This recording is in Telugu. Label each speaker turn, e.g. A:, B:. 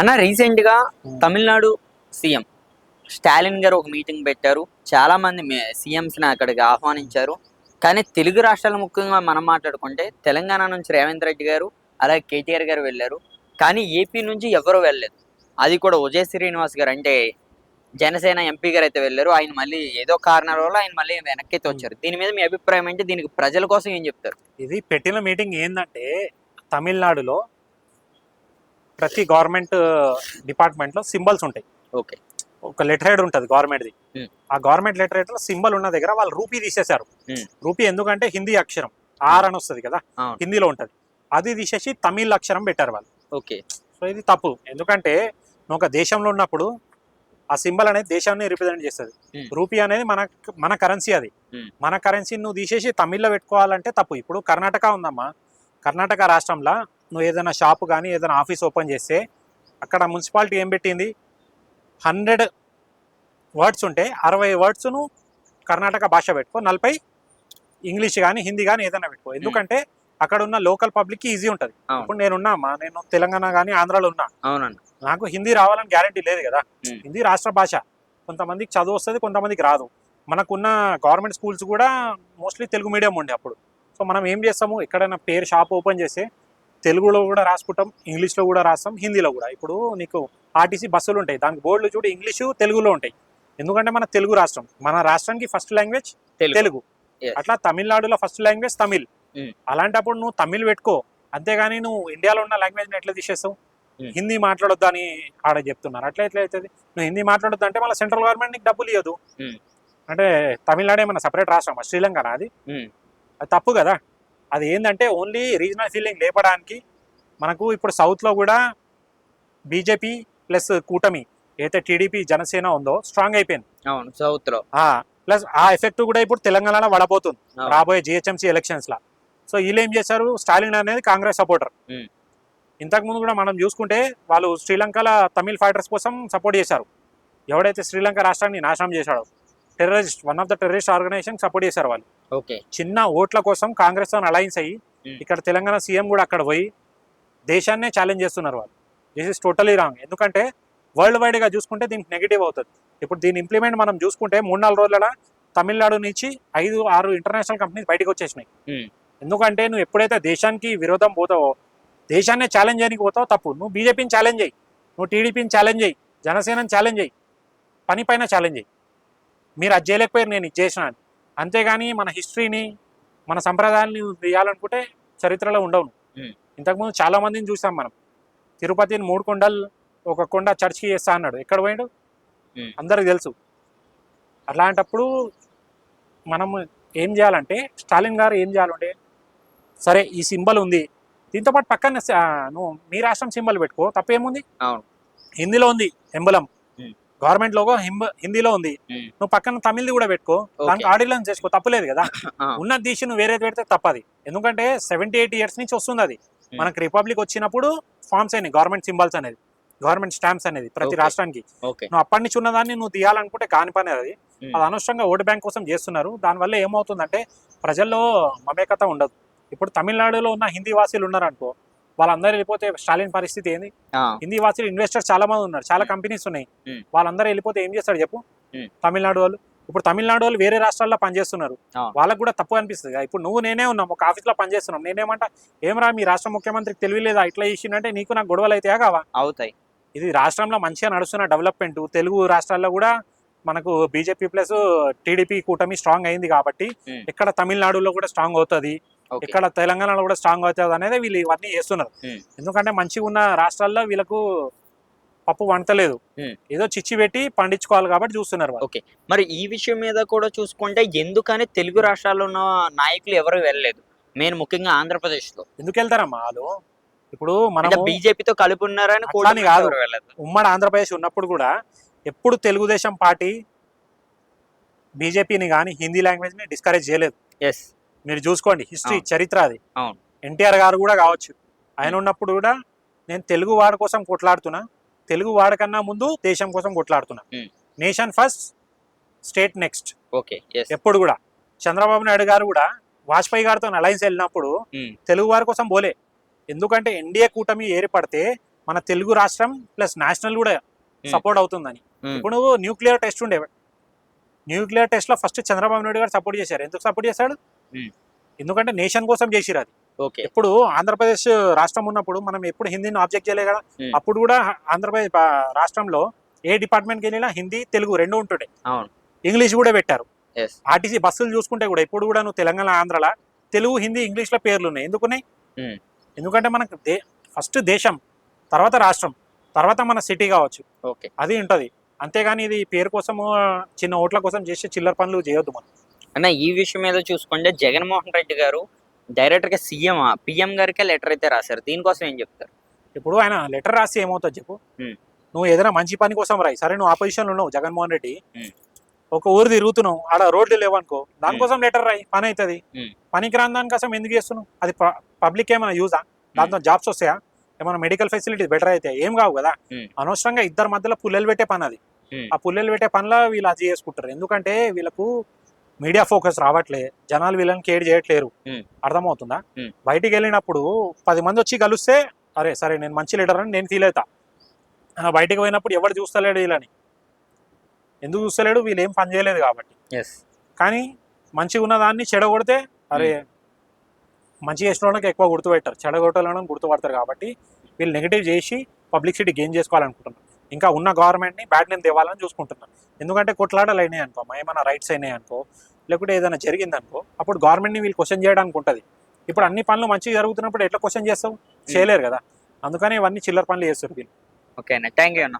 A: అన్న రీసెంట్గా తమిళనాడు సీఎం స్టాలిన్ గారు ఒక మీటింగ్ పెట్టారు. చాలా మంది సీఎంస్ని అక్కడికి ఆహ్వానించారు. కానీ తెలుగు రాష్ట్రాల ముఖ్యంగా మనం మాట్లాడుకుంటే తెలంగాణ నుంచి రేవంత్ రెడ్డి గారు అలాగే కేటీఆర్ గారు వెళ్ళారు. కానీ ఏపీ నుంచి ఎవరు వెళ్ళలేదు. అది కూడా ఉదయ్ శ్రీనివాస్ గారు అంటే జనసేన ఎంపీ గారు అయితే వెళ్ళారు. ఆయన మళ్ళీ ఏదో కారణాల వల్ల ఆయన మళ్ళీ వెనక్కి అయితే వచ్చారు దీని మీద మీ అభిప్రాయం ఏంటి? దీనికి ప్రజల కోసం ఏం చెప్తారు?
B: ఇది పెట్టిన మీటింగ్ ఏంటంటే తమిళనాడులో ప్రతి గవర్నమెంట్ డిపార్ట్మెంట్లో సింబల్స్ ఉంటాయి.
A: ఓకే.
B: ఒక లెటర్ హెడ్ ఉంటుంది గవర్నమెంట్ది.
A: Hmm.
B: ఆ గవర్నమెంట్ లెటర్ హెడ్లో సింబల్ ఉన్న దగ్గర వాళ్ళు రూపీ తీసేశారు. రూపీ ఎందుకంటే హిందీ అక్షరం. ఆర్ అని వస్తుంది కదా. హిందీలో ఉంటది. అది తీసేసి తమిళ్ అక్షరం పెట్టారు వాళ్ళు.
A: ఓకే.
B: సో ఇది తప్పు. ఎందుకంటే నువ్వు ఒక దేశంలో ఉన్నప్పుడు ఆ సింబల్ అనేది దేశాన్ని రిప్రజెంట్ చేస్తుంది. రూపీ అనేది మన మన కరెన్సీ అది. మన కరెన్సీ నువ్వు తీసేసి తమిళ్ళో పెట్టుకోవాలంటే తప్పు. ఇప్పుడు కర్ణాటక ఉందమ్మా. కర్ణాటక రాష్ట్రంలో నువ్వు ఏదైనా షాపు కానీ ఏదైనా ఆఫీస్ ఓపెన్ చేస్తే అక్కడ మున్సిపాలిటీ ఏం పెట్టింది? హండ్రెడ్ వర్డ్స్ ఉంటే అరవై వర్డ్స్ను కర్ణాటక భాష పెట్టుకో నలభై ఇంగ్లీష్ కానీ హిందీ కానీ ఏదైనా పెట్టుకో. ఎందుకంటే అక్కడ ఉన్న లోకల్ పబ్లిక్ ఈజీ ఉంటుంది. ఇప్పుడు నేను ఉన్నామా నేను తెలంగాణ కానీ ఆంధ్రాలో ఉన్నా.
A: అవునండి.
B: నాకు హిందీ రావాలని గ్యారంటీ లేదు కదా. హిందీ రాష్ట్ర భాష. కొంతమందికి చదువు వస్తుంది కొంతమందికి రాదు. మనకున్న గవర్నమెంట్ స్కూల్స్ కూడా మోస్ట్లీ తెలుగు మీడియం ఉండే అప్పుడు. సో మనం ఏం చేస్తాము? ఎక్కడైనా పేరు షాప్ ఓపెన్ చేస్తే తెలుగులో కూడా రాసుకుంటాం ఇంగ్లీష్లో కూడా రాస్తాం హిందీలో కూడా. ఇప్పుడు నీకు ఆర్టీసీ బస్సులు ఉంటాయి దానికి బోర్డులు చూడు ఇంగ్లీషు తెలుగులో ఉంటాయి. ఎందుకంటే మన తెలుగు రాష్ట్రం మన రాష్ట్రానికి ఫస్ట్ లాంగ్వేజ్
A: తెలుగు.
B: అట్లా తమిళనాడులో ఫస్ట్ లాంగ్వేజ్ తమిళ్.
A: Mm.
B: అలాంటప్పుడు నువ్వు తమిళ్ పెట్టుకో అంతేగాని నువ్వు ఇండియాలో ఉన్న లాంగ్వేజ్ ఎట్లా తీసేస్తావు?
A: Mm.
B: హిందీ మాట్లాడొద్దు అని ఆడ చెప్తున్నారు. అట్లా ఎట్లా అవుతుంది? నువ్వు హిందీ మాట్లాడొద్దు అంటే మళ్ళీ సెంట్రల్ గవర్నమెంట్ నీకు డబ్బులు ఇవ్వదు
A: Mm.
B: అంటే తమిళనాడు ఏమన్నా సపరేట్ రాష్ట్రం శ్రీలంక అది?
A: ఉమ్,
B: అది తప్పు కదా. అది ఏంటంటే ఓన్లీ రీజనల్ ఫీలింగ్ లేపడానికి మనకు ఇప్పుడు సౌత్లో కూడా బీజేపీ ప్లస్ కూటమి ఏదైతే టీడీపీ జనసేన ఉందో స్ట్రాంగ్ అయిపోయింది.
A: అవును సౌత్లో.
B: ప్లస్ ఆ ఎఫెక్ట్ కూడా ఇప్పుడు తెలంగాణలో పడబోతుంది. రాబోయే జిహెచ్ఎంసీ ఎలక్షన్స్ లా. సో వీళ్ళు ఏం చేశారు? స్టాలిన్ అనేది కాంగ్రెస్ సపోర్టర్
A: ఉమ్.
B: ఇంతకు ముందు కూడా మనం చూసుకుంటే వాళ్ళు శ్రీలంకలో తమిళ్ ఫైటర్స్ కోసం సపోర్ట్ చేశారు. ఎవడైతే శ్రీలంక రాష్ట్రాన్ని నాశనం చేశాడో terrorist one of the terrorist organisation support చేశారు వాళ్ళు.
A: ఓకే.
B: చిన్న ఓట్ల కోసం కాంగ్రెస్తో అలయన్స్ అయ్యి
A: ఉమ్.
B: ఇక్కడ తెలంగాణ సీఎం కూడా అక్కడ పోయి దేశాన్నే ఛాలెంజ్ చేస్తున్నారు వాళ్ళు. దిస్ ఇస్ టోటలీ రాంగ్ ఎందుకంటే వరల్డ్ వైడ్గా చూసుకుంటే దీనికి నెగిటివ్ అవుతుంది. ఇప్పుడు దీని ఇంప్లిమెంట్ మనం చూసుకుంటే మూడు నాలుగు రోజుల తమిళనాడు నుంచి ఐదు ఆరు ఇంటర్నేషనల్ కంపెనీస్ బయటకు వచ్చేసినాయి.
A: ఉమ్.
B: ఎందుకంటే నువ్వు ఎప్పుడైతే దేశానికి విరోధం పోతావో దేశాన్నే ఛాలెంజ్ చేయడానికి పోతావో తప్పు. నువ్వు బీజేపీని ఛాలెంజ్ చేయి. నువ్వు టీడీపీని ఛాలెంజ్ చేయి. జనసేనని ఛాలెంజ్ చేయి. పని పైన ఛాలెంజ్ చేయి. మీరు అది చేయలేకపోయారు నేను ఇది చేసిన అని. అంతేగాని మన హిస్టరీని మన సంప్రదాయాన్ని తీయాలనుకుంటే చరిత్రలో ఉండవు. ఇంతకుముందు చాలా మందిని చూసాం మనం తిరుపతిని మూడు కొండలు ఒక కొండ చర్చ్కి చేస్తా అన్నాడు ఎక్కడ పోయాడు. అందరికి తెలుసు అట్లాంటప్పుడు మనం ఏం చేయాలంటే స్టాలిన్ గారు ఏం చేయాలంటే సరే ఈ సింబల్ ఉంది దీంతో పాటు పక్కన నువ్వు మీ రాష్ట్రం సింబల్ పెట్టుకో తప్పేముంది
A: అవును.
B: హిందీలో ఉంది ఎంబలం. గవర్నమెంట్ లోగో హిందీలో ఉంది. నువ్వు పక్కన తమిళ్ది కూడా పెట్టుకో. దానికి. ఆడిలన్స్ చేసుకో తప్పలేదు కదా.
A: ఆ,
B: ఉన్నది తీసి నువ్వు వేరేది పెడితే తప్పది. ఎందుకంటే సెవెంటీ ఎయిట్ ఇయర్స్ నుంచి వస్తుంది అది. మనకు రిపబ్లిక్ వచ్చినప్పుడు ఫార్మ్స్ అయినాయి గవర్నమెంట్ సింబల్స్ అనేది. గవర్నమెంట్ స్టాంప్స్ అనేది ప్రతి. రాష్ట్రానికి. నువ్వు అప్పటి నుంచి ఉన్నదాన్ని నువ్వు తీయాలనుకుంటే కాని పని అది. అది అనవసరంగా ఓటు బ్యాంక్ కోసం చేస్తున్నారు. దానివల్ల ఏమవుతుందంటే ప్రజల్లో మమేకత ఉండదు. ఇప్పుడు తమిళనాడులో ఉన్న హిందీ వాసీలు ఉన్నారనుకో వాళ్ళందరూ వెళ్ళిపోతే స్టాలిన్ పరిస్థితి ఏంది? హిందీ వాసీలు ఇన్వెస్టర్స్ చాలా మంది ఉన్నారు చాలా. కంపెనీస్ ఉన్నాయి. వాళ్ళందరూ వెళ్ళిపోతే ఏం చేస్తాడు చెప్పు. తమిళనాడు వాళ్ళు. ఇప్పుడు తమిళనాడు వాళ్ళు వేరే రాష్ట్రాల్లో పనిచేస్తున్నారు. వాళ్ళకు కూడా తప్పు అనిపిస్తుంది కదా. ఇప్పుడు నువ్వు నేనే ఉన్నాం ఒక ఆఫీస్లో పనిచేస్తున్నాం నేనేమంటా? ఏమరా మీ రాష్ట్ర ముఖ్యమంత్రికి తెలియలేదా ఇట్లా చేసిందంటే నీకు నాకు గొడవలు అయితే కావా?
A: అవుతాయి.
B: ఇది రాష్ట్రంలో మంచిగా నడుస్తున్న డెవలప్మెంట్ తెలుగు రాష్ట్రాల్లో కూడా మనకు బీజేపీ ప్లస్ టీడీపీ కూటమి స్ట్రాంగ్ అయింది కాబట్టి. ఇక్కడ తమిళనాడులో కూడా స్ట్రాంగ్ అవుతుంది. ఇక్కడ తెలంగాణలో కూడా స్ట్రాంగ్ అవుతుంది అనేది వీళ్ళు ఇవన్నీ చేస్తున్నారు. ఎందుకంటే మంచిగా ఉన్న రాష్ట్రాల్లో వీళ్ళకు పప్పు వంటలేదు. ఏదో చిచ్చి పెట్టి పండించుకోవాలి కాబట్టి చూస్తున్నారు
A: ఓకే. మరి ఈ విషయం మీద కూడా చూసుకుంటే ఎందుకని తెలుగు రాష్ట్రాల్లో ఉన్న నాయకులు ఎవరు వెళ్ళలేదు? మెయిన్ ముఖ్యంగా ఆంధ్రప్రదేశ్లో
B: ఎందుకు వెళ్తారమ్మా వాళ్ళు? ఇప్పుడు మనం
A: బీజేపీతో కలిపి ఉన్నారని కూడా
B: కాదు. ఉమ్మడి ఆంధ్రప్రదేశ్ ఉన్నప్పుడు కూడా ఎప్పుడు తెలుగుదేశం పార్టీ బీజేపీని కానీ హిందీ లాంగ్వేజ్ని డిస్కరేజ్ చేయలేదు.
A: ఎస్
B: మీరు చూసుకోండి. హిస్టరీ. చరిత్ర అది.
A: అవును.
B: ఎన్టీఆర్ గారు కూడా కావచ్చు. ఆయన ఉన్నప్పుడు కూడా నేను తెలుగు వాడి కోసం కొట్లాడుతున్నా. తెలుగు వాడకన్నా ముందు దేశం కోసం కొట్లాడుతున్నా. Nation first state next.
A: Okay.
B: ఎప్పుడు కూడా. చంద్రబాబు నాయుడు గారు కూడా వాజ్పేయి గారితో అలయన్స్ వెళ్ళినప్పుడు తెలుగు వారి కోసం పోలే ఎందుకంటే ఎన్డీఏ కూటమి ఏర్పడితే మన తెలుగు రాష్ట్రం ప్లస్ నేషనల్ కూడా సపోర్ట్ అవుతుందని. ఇప్పుడు న్యూక్లియర్ టెస్ట్ ఉండే. న్యూక్లియర్ టెస్ట్లో ఫస్ట్ చంద్రబాబు నాయుడు గారు సపోర్ట్ చేశారు. ఎందుకు సపోర్ట్ చేశాడు. ఎందుకంటే నేషన్ కోసం చేసిరు అది.
A: ఓకే.
B: ఎప్పుడు ఆంధ్రప్రదేశ్ రాష్ట్రం ఉన్నప్పుడు మనం ఎప్పుడు హిందీని ఆబ్జెక్ట్ చేయలే కదా. అప్పుడు కూడా ఆంధ్రప్రదేశ్ రాష్ట్రంలో ఏ డిపార్ట్మెంట్కి వెళ్ళినా హిందీ తెలుగు రెండు ఉంటుండే. ఇంగ్లీష్ కూడా పెట్టారు. ఆర్టీసీ బస్సులు చూసుకుంటే కూడా ఇప్పుడు కూడా నువ్వు తెలంగాణ ఆంధ్రలో తెలుగు హిందీ ఇంగ్లీష్లో పేర్లు ఉన్నాయి ఎందుకున్నాయి. ఎందుకంటే మనకు ఫస్ట్ దేశం తర్వాత రాష్ట్రం తర్వాత మన సిటీ కావచ్చు.
A: ఓకే.
B: అది ఉంటది. అంతేగాని ఇది పేరు కోసము చిన్న ఓట్ల కోసం చేసే చిల్లర పనులు చేయొద్దు మనం.
A: అన్న ఈ విషయం మీద చూసుకుంటే జగన్మోహన్ రెడ్డి గారు డైరెక్ట్గా సీఎం పిఎం గారికే లెటర్ అయితే రాశారు. దీనికోసం ఏం చెప్తారు?
B: ఇప్పుడు ఆయన లెటర్ రాసి ఏమవుతుంది చెప్పు. నువ్వు ఏదైనా మంచి పని కోసం రాయి. సరే నువ్వు ఆపోజిషన్ ఉన్నావు జగన్మోహన్ రెడ్డి. ఒక ఊరు తిరుగుతున్నావు ఆడ రోడ్లు లేవనుకో దానికోసం లెటర్ రాయి. పని అవుతుంది. పనికి రాని దానికోసం ఎందుకు చేస్తున్నావు? అది పబ్లిక్ ఏమైనా యూజా? దాంతో జాబ్స్ వస్తాయా? ఏమైనా మెడికల్ ఫెసిలిటీస్ బెటర్ అయితే ఏం కావు కదా. అనవసరంగా ఇద్దరు మధ్యలో పుల్లెలు పెట్టే పని అది. ఆ పుల్లెలు పెట్టే పనిలో వీళ్ళు అది చేసుకుంటారు. ఎందుకంటే వీళ్ళకు మీడియా ఫోకస్ రావట్లే జనాలు వీళ్ళని కేర్ చేయట్లేరు. అర్థమవుతుందా. బయటికి వెళ్ళినప్పుడు పది మంది వచ్చి కలిస్తే అరే సరే నేను మంచి లీడర్ అని నేను ఫీల్ అవుతా. బయటికి పోయినప్పుడు ఎవడు చూస్తలేడు వీళ్ళని? ఎందుకు చూస్తలేడు? వీళ్ళు ఏం పని చేయలేదు కాబట్టి. కానీ మంచిగా ఉన్న దాన్ని చెడగొడితే అరే మంచి చేసిన వాళ్ళకి ఎక్కువ గుర్తుపెట్టారు. చెడగొట్టాలని గుర్తుపడతారు కాబట్టి వీళ్ళు నెగిటివ్ చేసి పబ్లిసిటీ గెయిన్ చేసుకోవాలనుకుంటున్నారు. ఇంకా ఉన్న గవర్నమెంట్ని బ్యాడ్ నేమ్ తేవాలని చూసుకుంటున్నాను. ఎందుకంటే కొట్లాటలు అయినాయి అనుకో మా ఏమైనా రైట్స్ అయినాయి అనుకో లేకుంటే ఏదైనా జరిగిందనుకో అప్పుడు గవర్నమెంట్ని వీళ్ళు క్వశ్చన్ చేయడానికి ఉంటుంది. ఇప్పుడు అన్ని పనులు మంచిగా జరుగుతున్నప్పుడు ఎట్లా క్వశ్చన్ చేస్తావు? చేయలేరు కదా. అందుకని ఇవన్నీ చిల్లర పనులు చేస్తారు వీళ్ళు.
A: ఓకే అన్న థ్యాంక్ యూ అన్న.